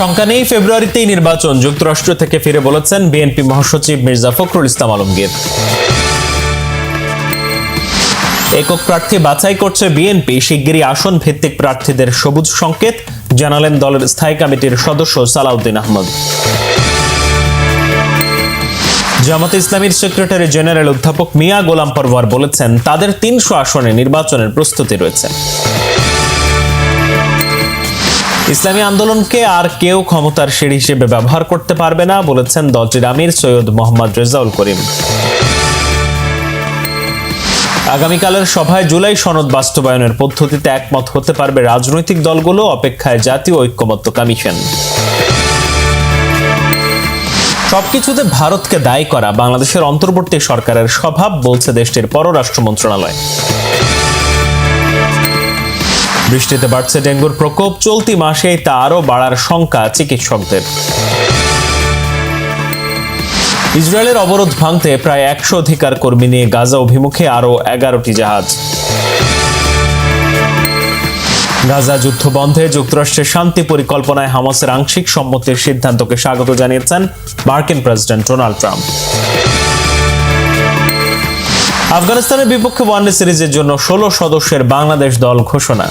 শঙ্কা নেই, ফেব্রুয়ারিতেই নির্বাচন। যুক্তরাষ্ট্র থেকে ফিরে বলেছেন বিএনপি মহাসচিব মির্জা ফখরুল ইসলাম আলমগীর। একক প্রার্থী বাছাই করছে বিএনপি। শিগগিরই আসন ভিত্তিক প্রার্থীদের সবুজ সংকেত, জানালেন দলের স্থায়ী কমিটির সদস্য সালাউদ্দিন আহমদ। জামাতে ইসলামীর সেক্রেটারি জেনারেল অধ্যাপক মিয়া গোলাম পরওয়ার বলেছেন, তাদের তিনশো আসনে নির্বাচনের প্রস্তুতি রয়েছে। ইসলামী আন্দোলনকে আর কেউ ক্ষমতার সিঁড়ি হিসেবে ব্যবহার করতে পারবে না, বলেছেন দলটির আমির সৈয়দ মোহাম্মদ রেজাউল করিম। আগামীকালের সভায় জুলাই সনদ বাস্তবায়নের পদ্ধতিতে একমত হতে পারবে রাজনৈতিক দলগুলো, অপেক্ষায় জাতীয় ঐক্যমত্য কমিশন। সবকিছুতে ভারতকে দায়ী করা বাংলাদেশের অন্তর্বর্তী সরকারের স্বভাব, বলছে দেশটির পররাষ্ট্র মন্ত্রণালয়। বৃষ্টিতে বাড়ছে ডেঙ্গুর প্রকোপ। চলতি মাসেই তা আরও বাড়ার শঙ্কা চিকিৎসকদের। ইসরায়েলের অবরোধ ভাঙতে প্রায় একশো অধিকার কর্মী নিয়ে গাজা অভিমুখে আরও এগারোটি জাহাজ। গাজা যুদ্ধ বন্ধে যুক্তরাষ্ট্রের শান্তি পরিকল্পনায় হামাসের আংশিক সম্মতির সিদ্ধান্তকে স্বাগত জানিয়েছেন মার্কিন প্রেসিডেন্ট ডোনাল্ড ট্রাম্প। আফগানিস্তানের বিপক্ষে ওয়ানডে সিরিজের জন্য ষোলো সদস্যের বাংলাদেশ দল ঘোষণা।